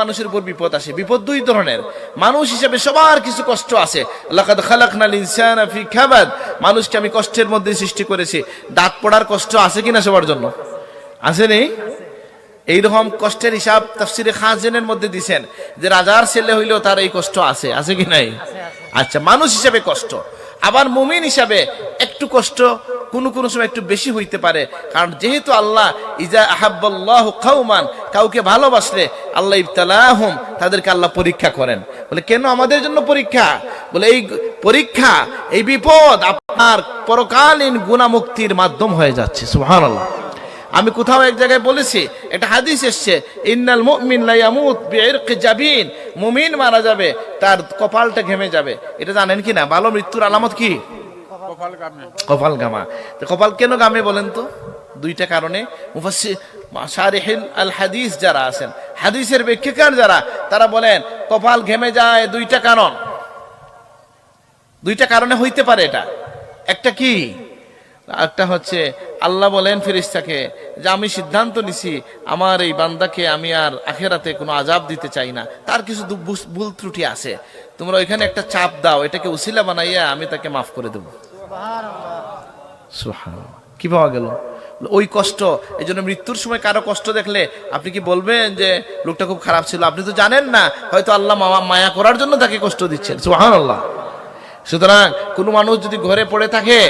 মানুষের উপর বিপদ আসে। বিপদ দুই ধরনের। মানুষ হিসেবে সবার কিছু কষ্ট আছে। মানুষকে আমি কষ্টের মধ্যে সৃষ্টি করেছি। দাঁত পড়ার কষ্ট আছে কিনা সবার জন্য? আছে নেই? এইরকম কষ্টের হিসাব তাফসিরে খাজেনের মধ্যে দিছেন যে রাজার ছেলে হইলেও তার এই কষ্ট আছে। আছে কি নাই? আচ্ছা মানুষ হিসাবে কষ্ট। আবার মুমিন হিসাবে একটু কষ্ট কোন কোন সময় একটু বেশি হইতে পারে। কারণ যেহেতু আল্লাহ, ইজা আহাব্বাল্লাহ খাউমান কাউকে ভালোবাসলে আল্লাহ ইবতালাহুম, তাদেরকে আল্লাহ পরীক্ষা করেন। বলে, কেন আমাদের জন্য পরীক্ষা? বলে, এই পরীক্ষা, এই বিপদ আপনার পরকালীন গুণামুক্তির মাধ্যম হয়ে যাচ্ছে। সুবহানাল্লাহ। আমি কোথাও এক জায়গায় বলেছি, একটা হাদিস এসছে, ইন্নাল মুমিন লা ইয়ামুত বিইরকি জাবিন মুমিন মারা যাবে, তার কপালটা ঘেমে যাবে। এটা জানেন কি না ভালো মৃত্যুর আলামত কি? কপাল গামা। তো কপাল কেন গামে বলেন তো? দুইটা কারণে। মুফাসসির আল হাদিস যারা আছেন হাদিসের ব্যাখ্যাকার যারা তারা বলেন কপাল ঘেমে যায় দুইটা কারণ। দুইটা কারণে হইতে পারে এটা। একটা কি? একটা হচ্ছে আল্লাহ বলেন ফিরিস্তাকে যে আমি সিদ্ধান্ত নিছি আমার এই বান্দাকে আমি আর আখেরাতে কোনো আজাব দিতে চাই না। তার কিছু দু- ভুল ত্রুটি আছে। তোমরা ওইখানে একটা চাপ দাও এটাকে উসিলা বানাইয়া আমি তাকে মাফ করে দেবো। কি পাওয়া গেল? ওই কষ্ট, এই জন্য মৃত্যুর সময় কারও কষ্ট দেখলে আপনি কি বলবেন যে লোকটা খুব খারাপ ছিল? আপনি তো জানেন না, হয়তো আল্লাহ মামা মায়া করার জন্য তাকে কষ্ট দিচ্ছেন। সুহান আল্লাহ সুতরাং কোনো মানুষ যদি ঘরে পড়ে থাকে,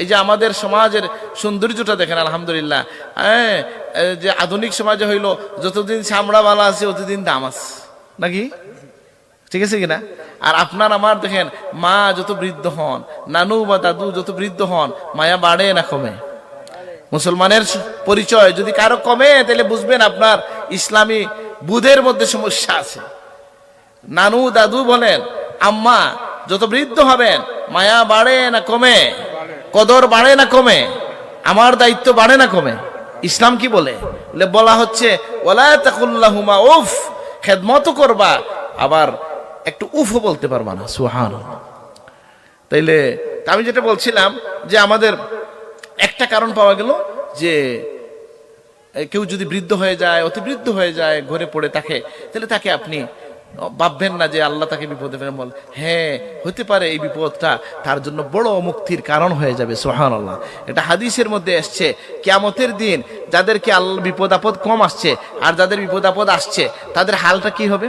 এই যে আমাদের সমাজের সৌন্দর্যটা দেখেন, আলহামদুলিল্লাহ। হ্যাঁ যে আধুনিক সমাজে হইল, যতদিন চামড়া ভালো আছে ততদিন দাম আছে। নাকি? ঠিক আছে কিনা? আর আপনার আমার দেখেন, মা যত বৃদ্ধ হন, নানু বা দাদু যত বৃদ্ধ হন, মায়া বাড়ে না কমে? মুসলমানের পরিচয় যদি কারও কমে, তাহলে বুঝবেন আপনার ইসলামী বুধের মধ্যে সমস্যা আছে। নানু, দাদু বলেন, আম্মা যত বৃদ্ধ হবেন, মায়া বাড়ে না কমে? কদর বাড়ে না কমে? আমার দায়িত্ব বাড়ে না কমে? ইসলাম কি বলে? বলে হচ্ছে ওলা তাকুল্লাহুমা উফ, খেদমত করবা। আবার একটু উফও বলতে পারবা না সুহান তাইলে আমি যেটা বলছিলাম যে আমাদের একটা কারণ পাওয়া গেল যে কেউ যদি বৃদ্ধ হয়ে যায় অতি বৃদ্ধ হয়ে যায়, ঘরে পড়ে থাকে তাহলে তাকে আপনি ভাববেন না যে আল্লাহ তাকে বিপদে ফেলে বল। হ্যাঁ হতে পারে এই বিপদটা তার জন্য বড় মুক্তির কারণ হয়ে যাবে সোহান আল্লাহ এটা হাদিসের মধ্যে এসছে, কেয়ামতের দিন যাদেরকে আল্লাহ বিপদ আপদ কম আসছে আর যাদের বিপদ আপদ আসছে, তাদের হালটা কি হবে?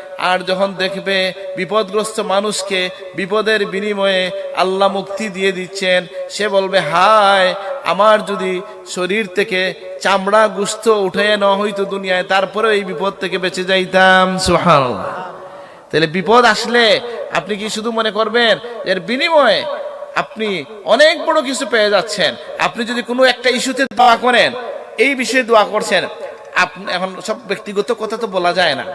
আর যখন দেখবে বিপদগ্রস্ত মানুষকে বিপদের বিনিময়ে আল্লাহ মুক্তি দিয়ে দিচ্ছেন, সে বলবে, হায়, আমার যদি শরীর থেকে চামড়া গুস্ত উঠে নেওয়া হইতো দুনিয়ায়, তারপরে এই বিপদ থেকে বেঁচে যাইতাম। সুবহানাল্লাহ। তাহলে বিপদ আসলে আপনি কি শুধু মনে করবেন, এর বিনিময়ে আপনি অনেক বড় কিছু পেয়ে যাচ্ছেন। আপনি যদি কোনো একটা ইস্যুতে দোয়া করেন, এই বিষয়ে দোয়া করছেন এখন সব ব্যক্তিগত কথা তো বলা যায় না।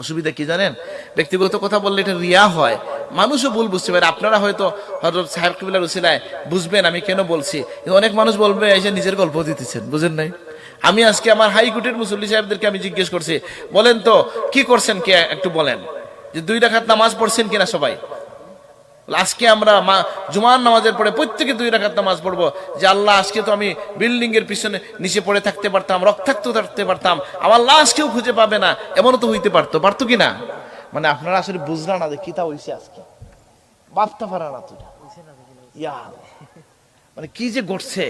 অসুবিধা কি জানেন? ব্যক্তিগত কথা বললে এটা রিয়া হয়। মানুষও ভুল বুঝতে পারে। আপনারা হয়তো হজরত সাহেব কিবিলার উসিলায় বুঝবেন আমি কেন বলছি। অনেক মানুষ বলবে এসে নিজের গল্প দিতেছেন, বুঝেন নাই? আমি আজকে আমার হাইকোর্টের মুসল্লি সাহেবদেরকে আমি জিজ্ঞেস করছি, বলেন তো, কি করছেন কে? একটু বলেন। যে দুই রাখাত নামাজ পড়ছেন কিনা সবাই? আজকে আমরা মা জুমার নামাজের পরে প্রত্যেকে দুই রাখাত নামাজ পড়ব। যে আল্লাহ, আজকে তো আমি বিল্ডিং এর পিছনে নিচে পড়ে থাকতে পারতাম, রক্তাক্ত থাকতে পারতাম। আমার লাশ কেউ খুঁজে পাবে না, এমনও তো হইতে পারতো। পারতো কি না? মানে আপনারা আসলে বুঝলা না যে কি তা হইছে আজকে। ভাবতে পারা না তুই। মানে কি যে ঘটছে?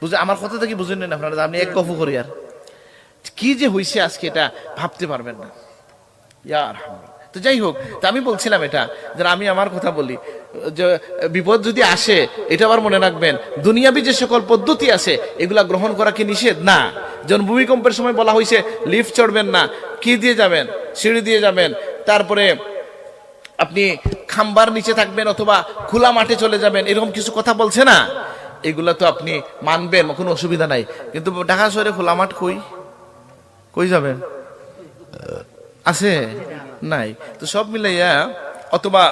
বুঝে আমার কথা থেকে বুঝেন না আপনারা? আপনি এক কফু করি আর। কি যে হইছে আজকে এটা ভাবতে পারবেন না। ইয়ার তো যাই হোক, তা আমি বলছিলাম এটা, যে আমি আমার কথা বলি। যে, বিপদ যদি আসে, এটা আবার মনে রাখবেন, দুনিয়াবি যে সকল পদ্ধতি আছে, এগুলা গ্রহণ করা কি নিষেধ? না। যেমন ভূমিকম্পের সময় বলা হয়েছে লিফট চড়বেন না, কি দিয়ে যাবেন? সিঁড়ি দিয়ে যাবেন, তারপরে আপনি খাম্বার নিচে থাকবেন অথবা খোলা মাঠে চলে যাবেন, এরকম কিছু কথা বলছে না? এগুলা তো আপনি মানবেন, কোনো অসুবিধা নাই। কিন্তু ঢাকা শহরে খোলা মাঠ কই? কই যাবেন? আছে? নাই। তো সব মিলাইয়া অথবা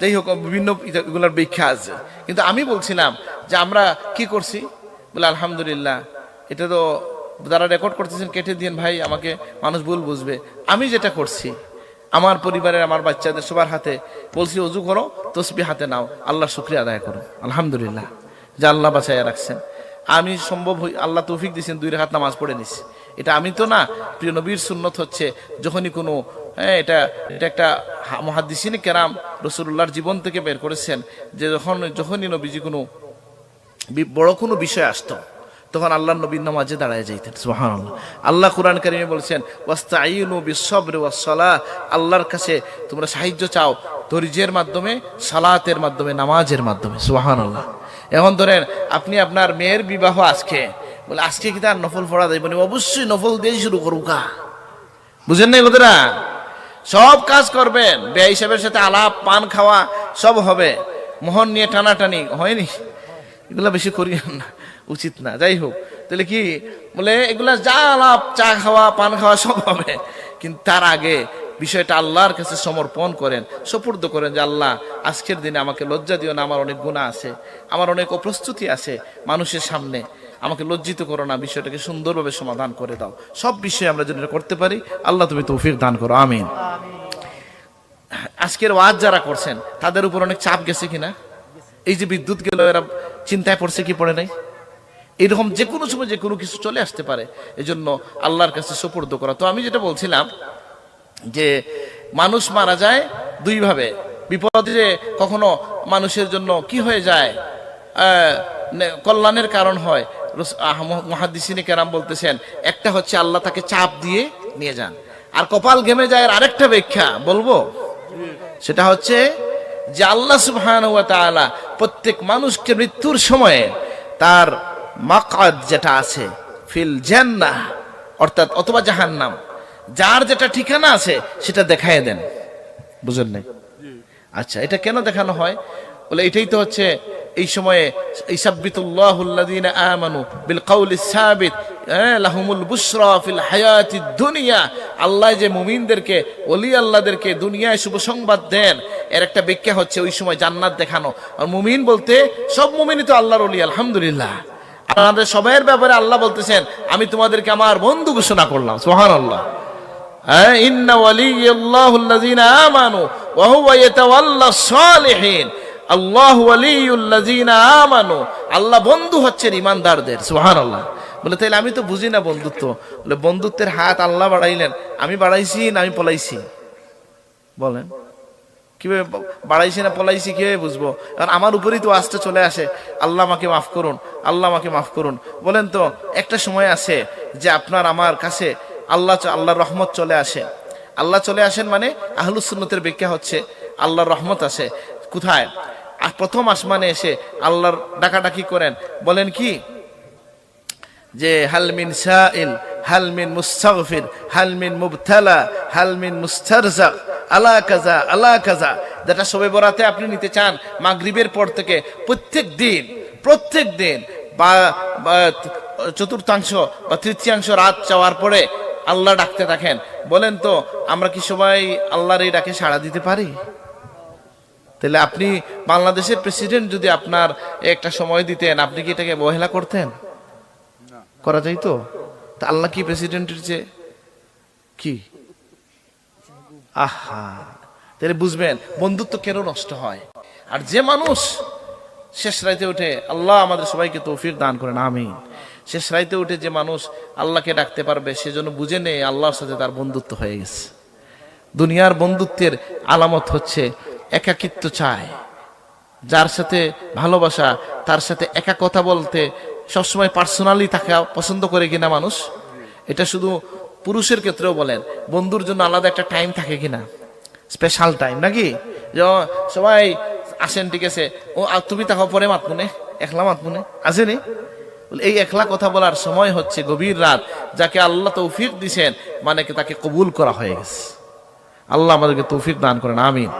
যাই হোক, বিভিন্ন এগুলোর ব্যাখ্যা আছে। কিন্তু আমি বলছিলাম যে আমরা কি করছি? বলে, আলহামদুলিল্লাহ, এটা তো যারা রেকর্ড করতেছেন, কেটে দিন ভাই, আমাকে মানুষ ভুল বুঝবে। আমি যেটা করছি, আমার পরিবারের, আমার বাচ্চাদের সবার হাতে বলছি, অজু করো তসবি হাতে নাও আল্লাহ শুক্রিয়া আদায় করো। আলহামদুলিল্লাহ, যে আল্লাহ বাঁচাইয়া রাখছেন। আমি সম্ভব হই আল্লাহ তৌফিক দিয়েছেন দুই হাত নামাজ পড়ে নিছি। এটা আমি তো না, প্রিয় নবীর সুন্নত হচ্ছে যখনই কোনো হ্যাঁ এটা এটা একটা মহাদিসিনী কেরাম রসুল্লাহর জীবন থেকে বের করেছেন যে যখন, যখনই নবীজি কোনো বড় কোনো বিষয় আসতো, তখন আল্লাহ নবীর নামাজে দাঁড়ায় যাইতেন, সুবহানাল্লাহ। আল্লাহ কোরআন কারিমে বলছেন ওয়াস্তাইনু বিসবরি ওয়াসসালাহ আল্লাহর কাছে তোমরা সাহায্য চাও ধৈর্যের মাধ্যমে, সালাতের মাধ্যমে, নামাজের মাধ্যমে, সুবহানাল্লাহ। এখন ধরেন, আপনি আপনার মেয়ের বিবাহ আজকে বলে, আজকে কি তার নফল পড়া দেবেন অবশ্যই নফল দিয়ে শুরু করুকা বুঝেন নাই কথাটা সব কাজ করবেন, ব্যয় হিসাবের সাথে আলাপ, পান খাওয়া, সব হবে। মোহন নিয়ে টানাটানি, হয়নি? এগুলা বেশি করি না, উচিত না, যাই হোক। তাহলে কি? বলে, এগুলা যা আলাপ, চা খাওয়া, পান খাওয়া, সব হবে। কিন্তু তার আগে বিষয়টা আল্লাহর কাছে সমর্পণ করেন, সপুর্দ করেন যে, আল্লাহ, আজকের দিনে আমাকে লজ্জা দিও না, আমার অনেক গুণা আছে, আমার অনেক অপ্রস্তুতি আছে মানুষের সামনে। আমাকে লজ্জিত করো না, বিষয়টাকে সুন্দরভাবে সমাধান করে দাও। সব বিষয়ে আমরা এটা করতে পারি, আল্লাহ তুমি তৌফিক দান করো, আমিন। আজকের ওয়াজ যারা করছেন, তাদের উপর অনেক চাপ গেছে কিনা? এই যে বিদ্যুৎ গেল, এরা চিন্তায় পড়ছে কি পড়ে নাই? এরকম যে কোনো সময় যে কোনো কিছু চলে আসতে পারে, এজন্য আল্লাহর কাছে সুপর্দ করা। তো আমি যেটা বলছিলাম যে, মানুষ মারা যায় দুইভাবে। বিপদে কখনো মানুষের জন্য কি হয়ে যায়? কল্যাণের কারণ হয় মহাদিসিনী কেরাম বলতেছেন, একটা হচ্ছে আল্লাহ তাকে চাপ দিয়ে নিয়ে যান। আর কপাল ঘেমে যায় আরেকটা ব্যাখ্যা, বলব? সেটা হচ্ছে যে আল্লাহ ওয়া প্রত্যেক মানুষকে মৃত্যুর সময়ে তার মাকাদ যেটা আছে, ফিল জান্নাহ, অর্থাৎ অথবা জাহান্নাম, যার যেটা ঠিকানা আছে সেটা দেখায় দেন। বুঝেন নাই? আচ্ছা এটা কেন দেখানো হয়? বলে এটাই তো হচ্ছে এই সময়ে ইসাব্বিতুল্লাহুল্লাযীনা আমানু বিল কওলি সাবিত হ্যাঁ, লাহুমুল বুশরা ফিল হায়াতিদ দুনিয়া। আল্লাহ যে মুমিনদেরকে ওলি আল্লাহদেরকে দুনিয়ায় শুভ সংবাদ দেন এর একটা ব্যাখ্যা হচ্ছে ওই সময় জান্নাত দেখানো। আর মুমিন বলতে সব মুমিনই তো আল্লাহর ওলি আলহামদুলিল্লাহ। আমাদের সবাইয়ের ব্যাপারে আল্লাহ বলতেছেন আমি তোমাদেরকে আমার বন্ধু ঘোষণা করলাম। সুবহানাল্লাহ। হ্যাঁ, ইন্না ওয়ালিয়াল্লাহুল্লাযীনা আমানু ওয়া হুয়া ইয়াতাওয়াল্লাস সালিহিন। আল্লাহু আমানু। আল্লাহ বন্ধু ইমানদারদের। সুবহানাল্লাহ। বলে আমি তো বুঝি না বন্ধুত্ব। বলে, বন্ধুত্বের হাত আল্লাহ বাড়াইলেন। আমি বাড়াইছি না আমি পলাইছি? বলেন, কীভাবে বাড়াইছি না পলাইছি কীভাবে বুঝব? কারণ আমার উপরেই তো আসতে চলে আসে, আল্লাহ আমাকে মাফ করুন, আল্লাহ আমাকে মাফ করুন। বলেন তো, একটা সময় আছে যে আপনার আমার কাছে আল্লাহ আল্লাহর রহমত চলে আসে। আল্লাহ চলে আসেন মানে আহলুসুন্নতের ব্যাখ্যা হচ্ছে, আল্লাহর রহমত আসে। কোথায়? আর প্রথম আসমানে এসে আল্লাহর ডাকাডাকি করেন। বলেন কি? যে হালমিন সাইল হালমিন মুস্তাগফির হালমিন মুবতালা হালমিন মুস্তারজাক, আলা কাজা আলা কাজা যেটা সবে বরাতে আপনি নিতে চান, মাগরিবের পর থেকে প্রত্যেক দিন প্রত্যেক দিন বা, চতুর্থাংশ বা তৃতীয়াংশ রাত চাওয়ার পরে আল্লাহ ডাকতে থাকেন। বলেন তো, আমরা কি সবাই আল্লাহর এই ডাকে সাড়া দিতে পারি? তাহলে আপনি বাংলাদেশের প্রেসিডেন্ট যদি আপনার একটা সময় দিতেন আপনি কি এটাকে অবহেলা করতেন? করা যাইতো? তা আল্লাহ কি প্রেসিডেন্টের যে কি? আহা তাহলে বুঝবেন বন্ধুত্ব কেন নষ্ট হয়? আর যে মানুষ শেষ রাইতে উঠে আল্লাহ আমাদের সবাইকে তৌফিক দান করেন আমি শেষ রাইতে উঠে যে মানুষ আল্লাহকে ডাকতে পারবে সেজন্য বুঝে নেই আল্লাহর সাথে তার বন্ধুত্ব হয়ে গেছে। দুনিয়ার বন্ধুত্বের আলামত হচ্ছে একাকিত্ব চায়। যার সাথে ভালোবাসা, তার সাথে একা কথা বলতে সবসময় পার্সোনালি থাকা পছন্দ করে কিনা মানুষ, এটা শুধু পুরুষের ক্ষেত্রেও বলেন, বন্ধুর জন্য আলাদা একটা টাইম থাকে কিনা। স্পেশাল টাইম নাকি? সবাই আসেন, ঠিক আছে। ও তুমি তাকে পরে মাতমুনে, একলা মাতমুনে, আসেনি? এই একলা কথা বলার সময় হচ্ছে গভীর রাত, যাকে আল্লাহ তৌফিক দিছেন মানে তাকে কবুল করা হয়ে গেছে। আল্লাহ আমাদেরকে তৌফিক দান করেন, আমিন।